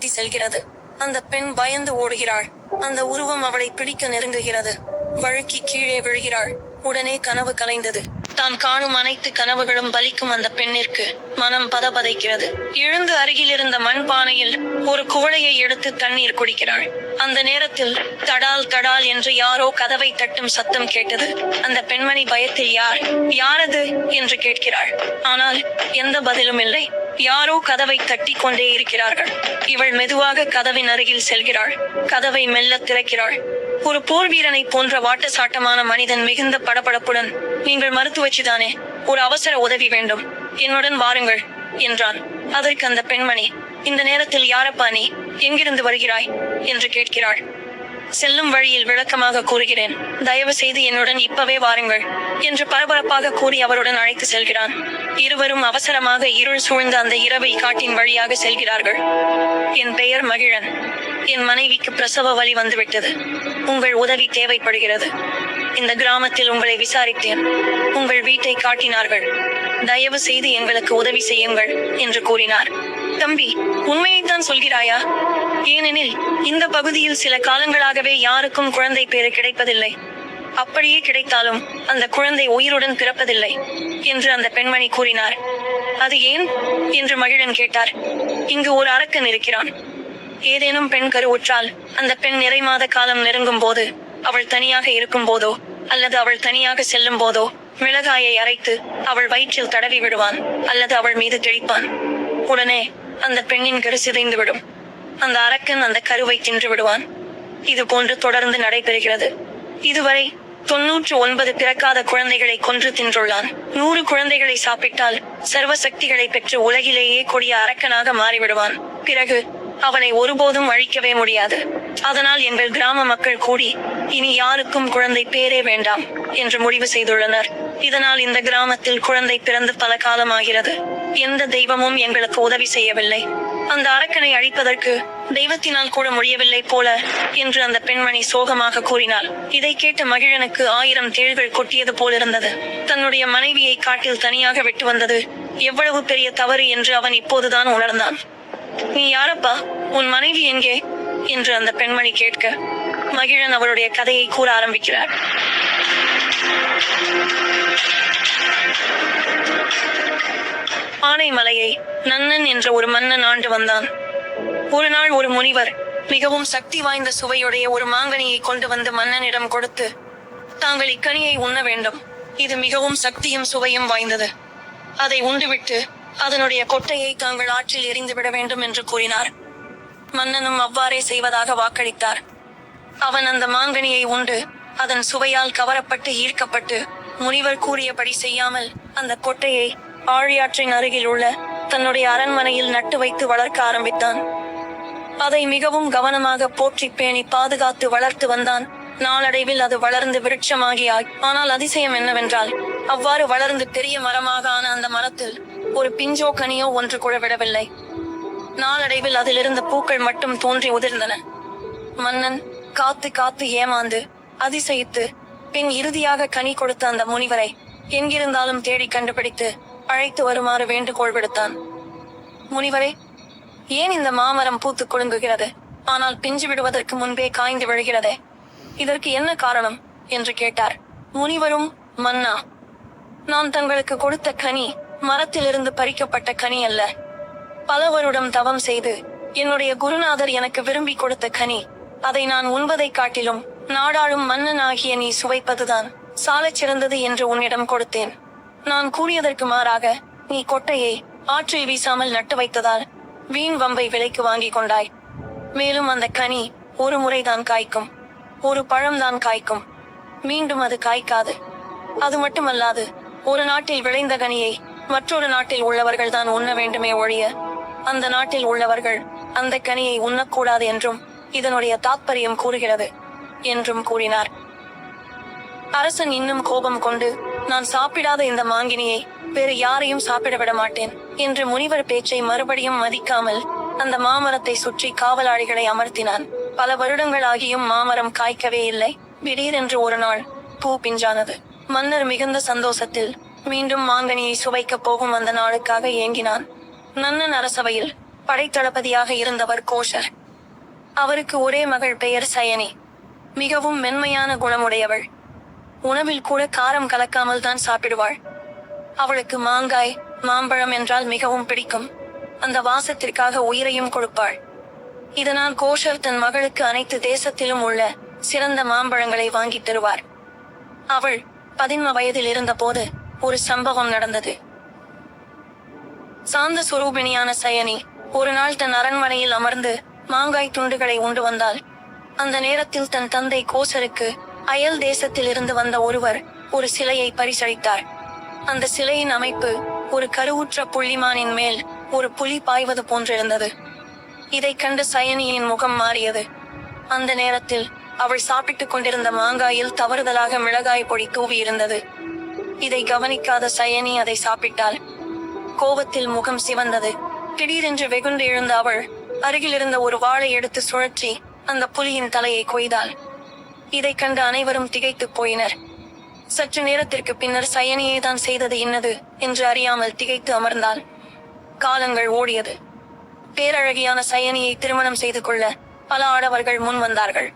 துரத்தி செல்கிறது. அந்த பெண் பயந்து ஓடுகிறாள். அந்த உருவம் அவளை பிடிக்க நெருங்குகிறது. வழுக்கி கீழே விழுகிறாள். உடனே கனவு கலைந்தது. தான் காணும் அனைத்து கனவுகளும் பலிக்கும் அந்த பெண்ணிற்கு மனம் பதபதைக்கிறது. எழுந்து அருகில் இருந்த மண்பானையில் ஒரு குவளையை எடுத்து தண்ணீர் குடிக்கிறாள். அந்த நேரத்தில் தடால் தடால் என்று யாரோ கதவை தட்டும் சத்தம் கேட்டது. அந்த பெண்மணி பயத்தில் யார் யாரது என்று கேட்கிறாள். ஆனால் எந்த பதிலும் இல்லை. யாரோ கதவை தட்டி கொண்டே இருக்கிறார்கள். இவள் மெதுவாக கதவின் அருகில் செல்கிறாள். கதவை மெல்ல திறக்கிறாள். ஒரு போர் வீரனை போன்ற வாட்டசாட்டமான மனிதன் மிகுந்த படபடப்புடன் நீங்கள் மருத்துவச்சிதானே ஒரு அவசர உதவி வேண்டும். என்னுடன் வாருங்கள் என்றான். அதற்கு அந்த பெண்மணி இந்த நேரத்தில் யாரப்பா நீ? எங்கிருந்து வருகிறாய்? என்று கேட்கிறாள். செல்லும் வழியில் விளக்கமாக கூறுகிறேன். தயவு செய்து என்னுடன் இப்பவே வாருங்கள் என்று பரபரப்பாக கூறி அவருடன் அழைத்து செல்கிறான். இருவரும் அவசரமாக இருள் சூழ்ந்த அந்த இரவை காட்டின் வழியாக செல்கிறார்கள். என் பெயர் மகிழன். என் மனைவிக்கு பிரசவ வழி வந்துவிட்டது. உங்கள் உதவி தேவைப்படுகிறது. இந்த கிராமத்தில் உங்களை விசாரித்தேன். உங்கள் வீட்டை காட்டினார்கள். தயவு செய்து எங்களுக்கு உதவி செய்யுங்கள் என்று கூறினார். தம்பி உண்மையைத்தான் சொல்கிறாயா? ஏனெனில் இந்த பகுதியில் சில காலங்களாகவே யாருக்கும் குழந்தை பேறு கிடைப்பதில்லை. அப்படியே கிடைத்தாலும் அந்த குழந்தை உயிருடன் பிறப்பதில்லை என்று அந்த பெண்மணி கூறினார். அது ஏன்? என்று மகிழன் கேட்டார். இங்கு ஒரு அரக்கன் இருக்கிறான். ஏதேனும் பெண் கருவுற்றால் அந்த பெண் நிறை மாத காலம் நெருங்கும் போது அவள் தனியாக இருக்கும் போதோ அல்லது அவள் தனியாக செல்லும் போதோ மிளகாயை அரைத்து அவள் வயிற்றில் தடவி விடுவான் அல்லது அவள் மீது தெளிப்பான். உடனே அந்த பெண்ணின் கரு சிதைந்துவிடும் அந்த அரக்கன் அந்த கருவை தின்று விடுவான். இது போன்று தொடர்ந்து நடைபெறுகிறது. இதுவரை தொன்னூற்று ஒன்பது பிறக்காத குழந்தைகளை கொன்று தின்றுள்ளான். நூறு குழந்தைகளை சாப்பிட்டால் சர்வ சக்திகளை பெற்று உலகிலேயே கொடிய அரக்கனாக மாறிவிடுவான். பிறகு அவனை ஒருபோதும் அழிக்கவே முடியாது. அதனால் எங்கள் கிராம மக்கள் கூடி இனி யாருக்கும் குழந்தை பேரே வேண்டாம் என்று முடிவு செய்துள்ளனர். இதனால் இந்த கிராமத்தில் குழந்தை பிறந்து பல காலமாகிறது. எந்த தெய்வமும் எங்களுக்கு உதவி செய்யவில்லை. அந்த அரக்கனை அழிப்பதற்கு தெய்வத்தினால் கூட முடியவில்லை போல என்று அந்த பெண்மணி சோகமாக கூறினாள். இதை கேட்ட மகிழனுக்கு ஆயிரம் தேள்கள் கொட்டியது போலிருந்தது தன்னுடைய மனைவியை காட்டில் தனியாக விட்டு வந்தது எவ்வளவு பெரிய தவறு என்று அவன் இப்போதுதான் உணர்ந்தான். நீ யாரப்பா? உன் மனைவி எங்கே? என்று அந்த பெண்மணி கேட்க மகிழன் அவருடைய கதையை கூற ஆரம்பிக்கிறார். ஆனைமலையை நன்னன் என்ற ஒரு மன்னன் ஆண்டு வந்தான். ஒரு நாள் ஒரு முனிவர் மிகவும் சக்தி வாய்ந்த சுவையுடைய ஒரு மாங்கனியை கொண்டு வந்து மன்னனிடம் கொடுத்து தாங்கள் இக்கனியை உண்ண வேண்டும். இது மிகவும் சக்தியும் சுவையும் வாய்ந்தது. அதை உண்டுவிட்டு அதனுடைய கொட்டையை தாங்கள் ஆற்றில் எறிந்து விட வேண்டும் என்று கூறினார். மன்னனும் அவ்வாறே செய்வதாக வாக்களித்தார். அவன் அந்த மாங்கனியை உண்டு. அதன் சுவையால் கவரப்பட்டு ஈர்க்கப்பட்டு முனிவர் கூறியபடி செய்யாமல் அந்த கொட்டையை ஆழியாற்றின் அருகில் உள்ள தன்னுடைய அரண்மனையில் நட்டு வைத்து வளர்க்க ஆரம்பித்தான். அதை மிகவும் கவனமாக போற்றி பேணி பாதுகாத்து வளர்த்து வந்தான். நாளடைவில் அது வளர்ந்து விருட்சமாகி ஆய்- ஆனால் அதிசயம் என்னவென்றால் அவ்வாறு வளர்ந்து பெரிய மரமாக ஆன அந்த மரத்தில் ஒரு பிஞ்சோ கனியோ ஒன்று கூட விடவில்லை. நாளடைவில் அதிலிருந்த பூக்கள் மட்டும் தோன்றி உதிர்ந்தன. மன்னன் காத்து காத்து ஏமாந்து அதிசயித்து பின் இறுதியாக கனி கொடுத்த அந்த முனிவரை எங்கிருந்தாலும் தேடி கண்டுபிடித்து அழைத்து வருமாறு வேண்டுகோள் விடுத்தான். முனிவரே ஏன் இந்த மாமரம் பூத்து குலுங்குகிறது? ஆனால் பிஞ்சு விடுவதற்கு முன்பே காய்ந்து விழுகிறதே. இதற்கு என்ன காரணம்? என்று கேட்டார். முனிவரும் மன்னா. நான் தங்களுக்கு கொடுத்த கனி மரத்திலிருந்து பறிக்கப்பட்ட கனி அல்ல. பல வருடம் தவம் செய்து என்னுடைய குருநாதர் எனக்கு விரும்பி கொடுத்த கனி அதை நான் உண்பதைக் காட்டிலும் நாடாளும் மன்னன் ஆகிய நீ சுவைப்பதுதான் சாலச் சிறந்தது என்று உன்னிடம் கொடுத்தேன். நான் கூறியதற்கு மாறாக நீ கொட்டையை ஆற்றில் வீசாமல் நட்டு வைத்ததால் வீண் வம்பை விலைக்கு வாங்கிக் கொண்டாய். மேலும் அந்த கனி ஒரு முறைதான் காய்க்கும் ஒரு பழம்தான் காய்க்கும். மீண்டும் அது காய்க்காது. அது மட்டுமல்லாது ஒரு நாட்டில் விளைந்த கனியை மற்றொரு நாட்டில் உள்ளவர்கள் தான் உண்ண வேண்டுமே ஒழிய அந்த நாட்டில் உள்ளவர்கள் அந்த கனியை உண்ணக்கூடாது என்றும் இதனுடைய தாத்பரியம் கூறுகிறது என்றும் கூறினார். அரசன் இன்னும் கோபம் கொண்டு நான் சாப்பிடாத இந்த மாங்கினியை வேறு யாரையும் சாப்பிட விட மாட்டேன் என்று முனிவர் பேச்சை மறுபடியும் மதிக்காமல் அந்த மாமரத்தை சுற்றி காவலாளிகளை அமர்த்தினான். பல வருடங்களாகியும் மாமரம் காய்க்கவே இல்லை. திடீரென்று ஒரு நாள் பூ பிஞ்சானது. மன்னர் மிகுந்த சந்தோஷத்தில் மீண்டும் மாங்கனியை சுவைக்கப் போகும் அந்த நாளுக்காக ஏங்கினான். நன்னன் அரசவையில் படைத்தளபதியாக இருந்தவர் கோஷர். அவருக்கு ஒரே மகள் பெயர் சயனி. மிகவும் மென்மையான குணமுடையவள். உணவில் கூட காரம் கலக்காமல் தான் சாப்பிடுவாள். அவளுக்கு மாங்காய் மாம்பழம் என்றால் மிகவும் பிடிக்கும். அந்த வாசத்திற்காக உயிரையும் கொடுப்பாள். இதனால் கோஷர் தன் மகளுக்கு அனைத்து தேசத்திலும் உள்ள சிறந்த மாம்பழங்களை வாங்கித் தருவார். அவள் பதின்ம வயதில் இருந்தபோது ஒரு சம்பவம் நடந்தது. சாந்த சுரூபிணியான சயனி ஒரு நாள் தன் அரண்மனையில் அமர்ந்து மாங்காய் துண்டுகளை உண்டு வந்தாள் அந்த நேரத்தில் தன் தந்தை கோசருக்கு அயல் தேசத்தில் இருந்து வந்த ஒருவர் ஒரு சிலையை பரிசளித்தார். அந்த சிலையின் அமைப்பு ஒரு கருவுற்ற புள்ளிமானின் மேல் ஒரு புலி பாய்வது போன்றிருந்தது. இதைக் கண்டு சயனியின் முகம் மாறியது. அந்த நேரத்தில் அவள் சாப்பிட்டுக் கொண்டிருந்த மாங்காயில் தவறுதலாக மிளகாய் பொடி தூவி இருந்தது இதை கவனிக்காத சயனி அதை சாப்பிட்டாள். கோபத்தில் முகம் சிவந்தது. திடீரென்று வெகுண்டு எழுந்த அவள் அருகில் இருந்த ஒரு வாளை எடுத்து சுழற்றி அந்த புலியின் தலையை கொய்தாள். இதைக் கண்டு அனைவரும் திகைத்துப் போயினர். சற்று நேரத்திற்கு பின்னர் சயனியே தான் செய்தது என்னது என்று அறியாமல் திகைத்து அமர்ந்தாள். காலங்கள் ஓடியது. பேரழகியான சயனியை திருமணம் செய்து கொள்ள பல ஆடவர்கள் முன் வந்தார்கள்.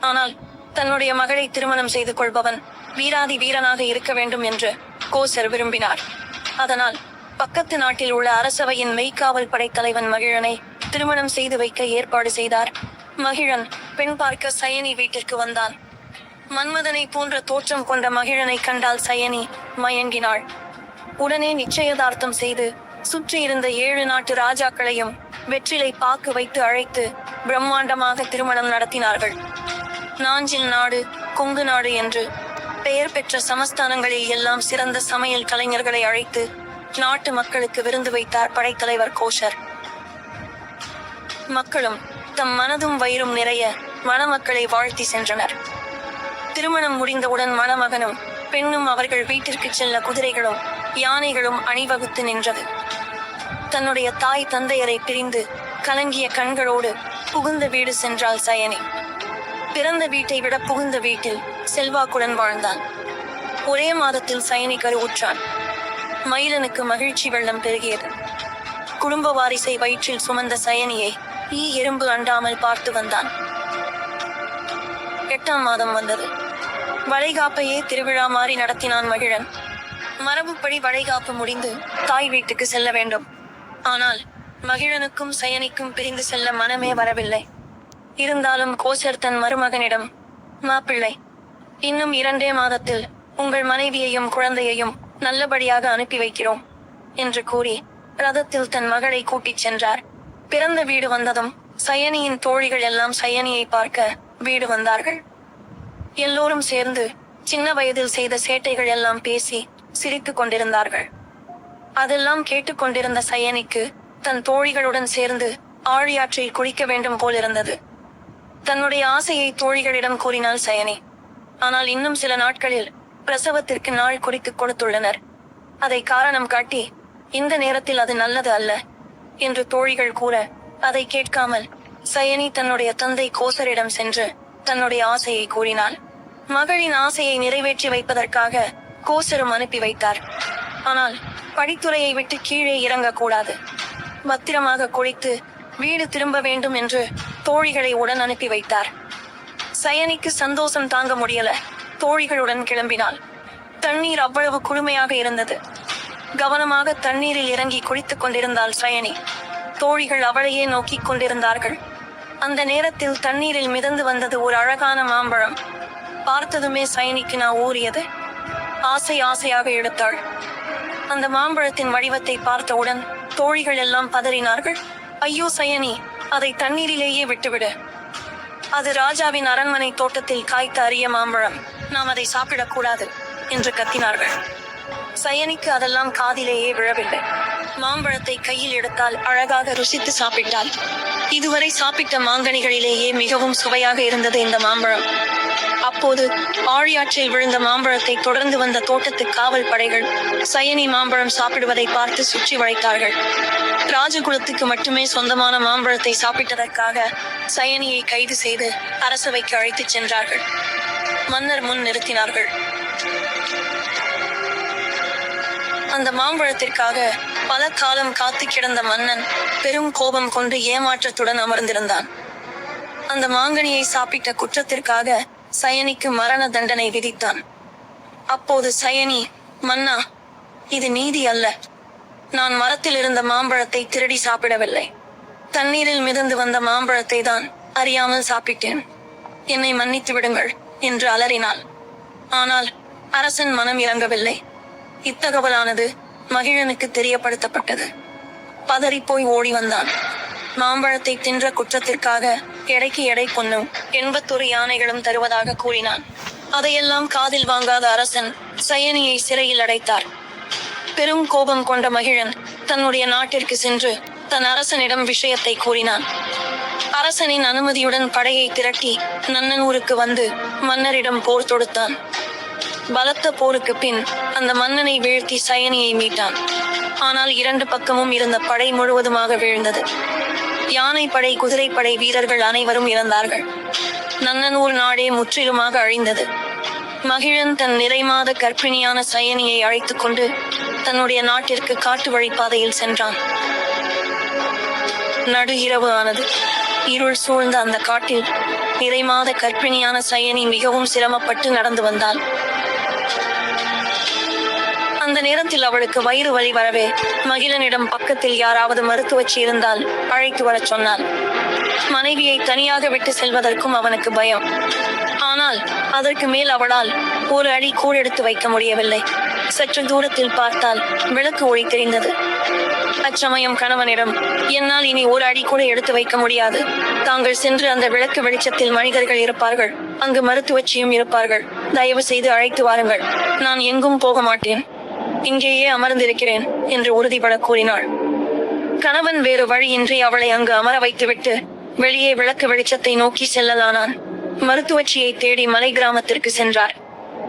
ஆனால் தன்னுடைய மகளை திருமணம் செய்து கொள்பவன் வீராதி வீரனாக இருக்க வேண்டும் என்று கோசர் விரும்பினார். அதனால் பக்கத்து நாட்டில் உள்ள அரசவையின் மெய்க்காவல் படைத்தலைவன் மகிழனை திருமணம் செய்து வைக்க ஏற்பாடு செய்தார். மகிழன் பெண் பார்க்க சயனி வீட்டிற்கு வந்தான். மன்மதனை போன்ற தோற்றம் கொண்ட மகிழனை கண்டால் சயனி மயங்கினாள். உடனே நிச்சயதார்த்தம் செய்து சுற்றி இருந்த ஏழு நாட்டு ராஜாக்களையும் வெற்றிலை பாக்கு வைத்து அழைத்து பிரம்மாண்டமாக திருமணம் நடத்தினார்கள். நாஞ்சில் நாடு கொங்கு நாடு என்று பெயர் பெற்ற சமஸ்தானங்களில் எல்லாம் சிறந்த சமையல் கலைஞர்களை அழைத்து நாட்டு மக்களுக்கு விருந்து வைத்தார் படைத்தலைவர் கோஷர். மக்களும் தம் மனதும் வயிறும் நிறைய மணமக்களை வாழ்த்தி சென்றனர். திருமணம் முடிந்தவுடன் மணமகனும் பெண்ணும் அவர்கள் வீட்டிற்கு செல்ல குதிரைகளும் யானைகளும் அணிவகுத்து நின்றது. தன்னுடைய தாய் தந்தையரை பிரிந்து கலங்கிய கண்களோடு புகுந்த வீடு சென்றாள் சயனி. பிறந்த வீட்டை விட புகுந்த வீட்டில் செல்வாக்குடன் வாழ்ந்தான். ஒரே மாதத்தில் சயனி கருவுற்றான். மயிலனுக்கு மகிழ்ச்சி வெள்ளம் பெருகியது. குடும்ப வாரிசை வயிற்றில் சுமந்த சயனியை ஈ எறும்பு அண்டாமல் பார்த்து வந்தான். எட்டாம் மாதம் வந்தது. வளைகாப்பையே திருவிழா மாறி நடத்தினான் மகிழன். மரபுப்படி வளைகாப்பு முடிந்து தாய் வீட்டுக்கு செல்ல வேண்டும். ஆனால் மகிழனுக்கும் சயனிக்கும் பிரிந்து செல்ல மனமே வரவில்லை. இருந்தாலும் கோசர் தன் மருமகனிடம் மாப்பிள்ளை இன்னும் இரண்டே மாதத்தில் உங்கள் மனைவியையும் குழந்தையையும் நல்லபடியாக அனுப்பி வைக்கிறோம் என்று கூறி ரதத்தில் தன் மகளை கூட்டிச் சென்றார். பிறந்த வீடு வந்ததும் சயனியின் தோழிகள் எல்லாம் சயனியை பார்க்க வீடு வந்தார்கள். எல்லோரும் சேர்ந்து சின்ன வயதில் செய்த சேட்டைகள் எல்லாம் பேசி சிரித்துக் கொண்டிருந்தார்கள். அதெல்லாம் கேட்டுக்கொண்டிருந்த சயனிக்கு தன் தோழிகளுடன் சேர்ந்து ஆழியாற்றில் குளிக்க வேண்டும் போலிருந்தது தன்னுடைய ஆசையை தோழிகளிடம் கூறினாள் சயனி. ஆனால் இன்னும் சில நாட்களில் பிரசவத்திற்கு நாள் குறித்து கொடுத்துள்ளனர். அதை காரணம் காட்டி இந்த நேரத்தில் அது நல்லது அல்ல. என்று தோழிகள் கூற அதை கேட்காமல் சயனி தன்னுடைய தந்தை கோசரிடம் சென்று தன்னுடைய ஆசையை கூறினாள். மகளின் ஆசையை நிறைவேற்றி வைப்பதற்காக கோசரும் அனுப்பி வைத்தார். ஆனால் படித்துறையை விட்டு கீழே இறங்கக்கூடாது. பத்திரமாக குளித்து வீடு திரும்ப வேண்டும் என்று தோழிகளை உடன் அனுப்பி வைத்தார். சயனிக்கு சந்தோஷம் தாங்க முடியல. தோழிகளுடன் கிளம்பினாள். தண்ணீர் அவ்வளவு குளுமையாக இருந்தது. கவனமாக தண்ணீரில் இறங்கி குளித்துக் கொண்டிருந்தாள் சயனி. தோழிகள் அவளையே நோக்கிக் கொண்டிருந்தார்கள். அந்த நேரத்தில் தண்ணீரில் மிதந்து வந்தது ஒரு அழகான மாம்பழம். பார்த்ததுமே சயனிக்கு நான் ஊறியது. ஆசை ஆசையாக எடுத்தாள். அந்த மாம்பழத்தின் வடிவத்தை பார்த்தவுடன் தோழிகள் எல்லாம் பதறினார்கள். ஐயோ சயனி அதை தண்ணீரிலேயே விட்டுவிடு. அது ராஜாவின் அரண்மனை தோட்டத்தில் காய்த்த அரிய மாம்பழம். நாம் அதை சாப்பிடக்கூடாது என்று கத்தினார்கள். சயனிக்கு அதெல்லாம் காதிலேயே விழவில்லை. மாம்பழத்தை கையில் எடுத்தால் அழகாக ருசித்து சாப்பிட்டாள். இதுவரை சாப்பிட்ட மாங்கனிகளிலேயே மிகவும் சுவையாக இருந்தது இந்த மாம்பழம். அப்போது ஆழியாற்றில் விழுந்த மாம்பழத்தை தொடர்ந்து வந்த தோட்டத்து காவல் படைகள் சயனி மாம்பழம் சாப்பிடுவதை பார்த்து சுற்றி வளைத்தார்கள். ராஜகுலத்துக்கு மட்டுமே சொந்தமான மாம்பழத்தை சாப்பிட்டதற்காக சயனியை கைது செய்து அரசவைக்கு அழைத்துச் சென்றார்கள். மன்னர் முன் நிறுத்தினார்கள். அந்த மாம்பழத்திற்காக பல காலம் காத்து கிடந்த மன்னன் பெரும் கோபம் கொண்டு ஏமாற்றத்துடன் அமர்ந்திருந்தான். அந்த மாங்கனியை சாப்பிட்ட குற்றத்திற்காக சயனிக்கு மரண தண்டனை விதித்தான். அப்போது சயனி மன்னா இது நீதி அல்ல. நான் மரத்தில் இருந்த மாம்பழத்தை திருடி சாப்பிடவில்லை. தண்ணீரில் மிதந்து வந்த மாம்பழத்தை தான் அறியாமல் சாப்பிட்டேன். என்னை மன்னித்து விடுங்கள் என்று அலறினாள். ஆனால் அரசன் மனம் இறங்கவில்லை. இத்தகவலானது மகிழனுக்கு தெரியப்படுத்தப்பட்டது. பதறிப் போய் ஓடி வந்தான். மாம்பழத்தை தின்ற குற்றத்திற்காக எடைக்கு எடை பொண்ணும் எண்பத்தொரு யானைகளும் தருவதாக கூறினான். அதையெல்லாம் காதில் வாங்காத அரசன் சயனியை சிறையில் அடைத்தார். பெரும் கோபம் கொண்ட மகிழன் தன்னுடைய நாட்டிற்கு சென்று தன் அரசனிடம் விஷயத்தை கூறினான். அரசனின் அனுமதியுடன் படையை திரட்டி நன்னனூருக்கு வந்து மன்னரிடம் போர் தொடுத்தான். பலத்த போருக்கு பின் அந்த மன்னனை வீழ்த்தி சயனியை மீட்டான். ஆனால் இரண்டு பக்கமும் இருந்த படை முழுவதுமாக வீழ்ந்தது. யானை படை குதிரைப்படை வீரர்கள் அனைவரும் இறந்தார்கள். நன்னனூர் நாடே முற்றிலுமாக அழிந்தது. மகிழன் தன் நிறைமாத கர்ப்பிணியான சயனியை அழைத்துக் கொண்டு தன்னுடைய நாட்டிற்கு காட்டு வழிப்பாதையில் சென்றான். நடு இரவு ஆனது. இருள் சூழ்ந்த அந்த காட்டில் நிறைமாத கர்ப்பிணியான சயனி மிகவும் சிரமப்பட்டு நடந்து வந்தாள் அந்த நேரத்தில் அவளுக்கு வயிறு வலி வரவே மகிழனிடம் பக்கத்தில் யாராவது மருத்துவச்சி இருந்தால் அழைத்து வரச் சொன்னான் மனைவியை தனியாக விட்டு செல்வதற்கும் அவனுக்கு பயம். ஆனால் அதற்கு மேல் அவளால் ஒரு அடி கூட எடுத்து வைக்க முடியவில்லை. சற்று தூரத்தில் பார்த்தால் விளக்கு ஒளி தெரிந்தது. அச்சமயம் கணவனிடம் என்னால் இனி ஒரு அடி கூட எடுத்து வைக்க முடியாது. தாங்கள் சென்று அந்த விளக்கு வெளிச்சத்தில் மனிதர்கள் இருப்பார்கள். அங்கு மருத்துவச்சியும் இருப்பார்கள். தயவு செய்து அழைத்து வாருங்கள். நான் எங்கும் போக மாட்டேன். இங்கேயே அமர்ந்திருக்கிறேன் என்று உறுதிபட கூறினாள். கணவன் வேறு வழியின்றி அவளை அங்கு அமர வைத்துவிட்டு வெளியே விளக்கு வெளிச்சத்தை நோக்கி செல்லலானான். மருத்துவச்சியை தேடி மலை கிராமத்திற்கு சென்றார்.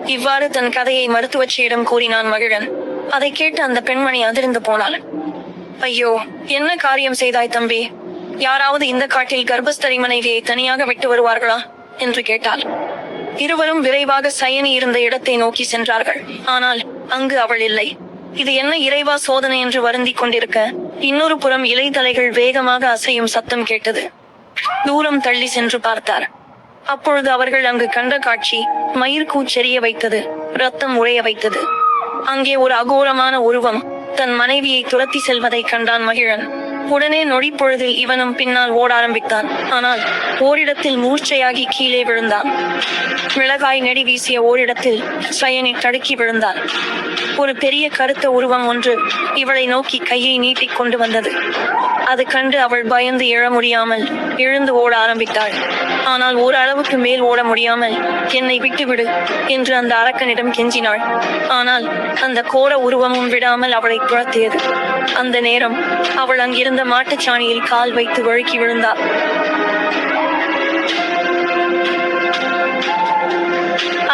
இவ்வாறு தன் கதையை மருத்துவச்சியிடம் கூறினான் மகிழன். அதை கேட்டு அந்த பெண்மணி அதிர்ந்து போனாள். ஐயோ என்ன காரியம் செய்தாய் தம்பி? யாராவது இந்த காட்டில் கர்ப்பஸ்தரி மனைவியை தனியாக விட்டு வருவார்களா? என்று கேட்டாள். இருவரும் விரைவாக சயனி இருந்த இடத்தை நோக்கி சென்றார்கள். ஆனால் அங்கு அவள் இல்லை. இது என்ன இறைவா சோதனை என்று வருந்திக் கொண்டிருக்க? இன்னொரு புறம் இலைதலைகள் வேகமாக அசையும் சத்தம் கேட்டது. தூரம் தள்ளி சென்று பார்த்தார். அப்பொழுது அவர்கள் அங்கு கண்ட காட்சி மயிர் கூச்செறிய வைத்தது ரத்தம் உறைய வைத்தது. அங்கே ஒரு அகோரமான உருவம் தன் மனைவியை துரத்தி செல்வதை கண்டான் மகிழன். உடனே நொடிப்பொழுதில் இவனும் பின்னால் ஓட ஆரம்பித்தான். ஆனால் ஓரிடத்தில் மூர்ச்சையாகி கீழே விழுந்தான். மிளகாய் நெடி வீசிய ஓரிடத்தில் சயனை தடுக்கி விழுந்தான். ஒரு பெரிய கருத்த உருவம் ஒன்று இவளை நோக்கி கையை நீட்டிக் கொண்டு வந்தது. அது கண்டு அவள் பயந்து எழ முடியாமல் எழுந்து ஓட ஆரம்பித்தாள். ஆனால் ஓரளவுக்கு மேல் ஓட முடியாமல் என்னை விட்டுவிடு என்று அந்த அரக்கனிடம் கெஞ்சினாள். ஆனால் அந்த கோர உருவமும் விடாமல் அவளை துரத்தியது. அந்த நேரம் அவள் அங்கிருந்த மாட்டுச்சாணியில் கால் வைத்து வழுக்கி விழுந்தாள்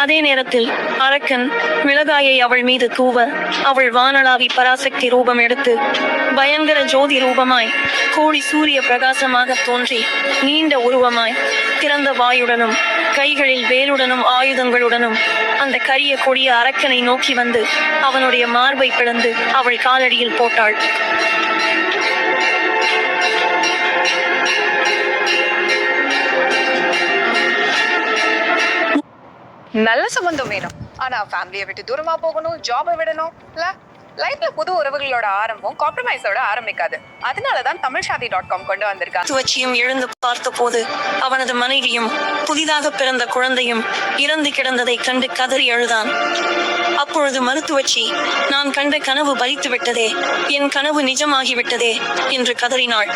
அதே நேரத்தில் அரக்கன் மிளகாயை அவள் மீது தூவ அவள் வானளாவி பராசக்தி ரூபம் எடுத்து பயங்கர ஜோதி ரூபமாய் கோடி சூரிய பிரகாசமாக தோன்றி நீண்ட உருவமாய் திறந்த வாயுடனும் கைகளில் வேலுடனும் ஆயுதங்களுடனும் அந்த கரிய கொடிய அரக்கனை நோக்கி வந்து அவனுடைய மார்பை பிளந்து அவள் காலடியில் போட்டாள். நல்ல சம்பந்தம் வேணும். ஆனா ஃபேமிலியை விட்டு தூரமா போகணும் ஜாபை விடணும் இல்ல? லைஃப்ல புது உறவுகளோட ஆரம்பம் காம்ப்ரமைஸோட ஆரம்பிக்காது. அதனாலதான் தமிழ் ஷாதி டாட் காம் கொண்டு வந்திருக்காங்க. மருத்துவச்சியும் எழுந்து பார்த்தபோது அவனது மனைவியும் புதிதாக பிறந்த குழந்தையும் இறந்து கிடந்ததை கண்டு கதறி அழுதான். அப்பொழுது மருத்துவச்சி நான் கண்ட கனவு பலித்து விட்டதே என் கனவு நிஜமாகிவிட்டதே என்று கதறினாள்.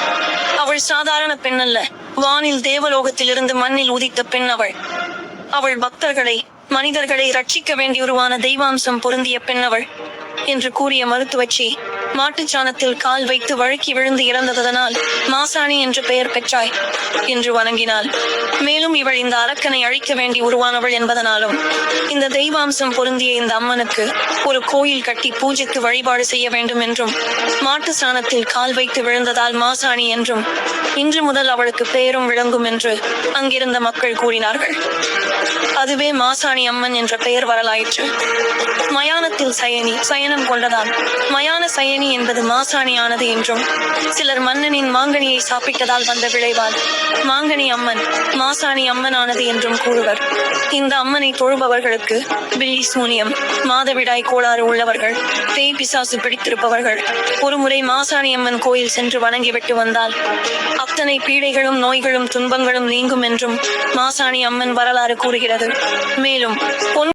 அவள் சாதாரண பெண்ணல்ல வானில் தேவலோகத்திலிருந்து மண்ணில் உதித்த பெண் அவள். அவள் பக்தர்களை மனிதர்களை ரட்சிக்க வேண்டி உருவான தெய்வாம்சம் பொருந்திய பெண் அவள். என்று கூறிய மருத்துவச்சி மாட்டுச்சாணத்தில் கால் வைத்து வழுக்கி விழுந்து இறந்ததனால் மாசாணி என்று பெயர் பெற்றாய் என்று வணங்கினாள். மேலும் இவள் இந்த அரக்கனை அழிக்க வேண்டி உருவானவள் என்பதனாலும் இந்த தெய்வாம்சம் பொருந்திய இந்த அம்மனுக்கு ஒரு கோயில் கட்டி பூஜைக்கு வழிபாடு செய்ய வேண்டும் என்றும் மாட்டு சாணத்தில் கால் வைத்து விழுந்ததால் மாசாணி என்றும் இன்று முதல் அவளுக்கு பெயரும் விளங்கும் என்று அங்கிருந்த மக்கள் கூறினார்கள். அதுவே மாசாணி அம்மன் என்ற பெயர் வரலாயிற்று. மயானத்தில் சயனி சயனம் கொண்டதான் மயான சயனி என்பது மாசாணியானது என்றும் சிலர் மன்னனின் மாங்கனியை சாப்பிட்டதால் வந்த விளைவால். மாங்கனி அம்மன் மாசாணி அம்மனானது என்றும் கூறுவர். இந்த அம்மனை தொழுபவர்களுக்கு பில்லி சூனியம் மாதவிடாய் கோளாறு உள்ளவர்கள் பேய் பிசாசு பிடித்திருப்பவர்கள். ஒருமுறை மாசாணி அம்மன் கோயில் சென்று வணங்கிவிட்டு வந்தால் அத்தனை பீடைகளும் நோய்களும் துன்பங்களும் நீங்கும் என்றும் மாசாணி அம்மன் வரலாறு கூறுகிறது. மேலும் பொன்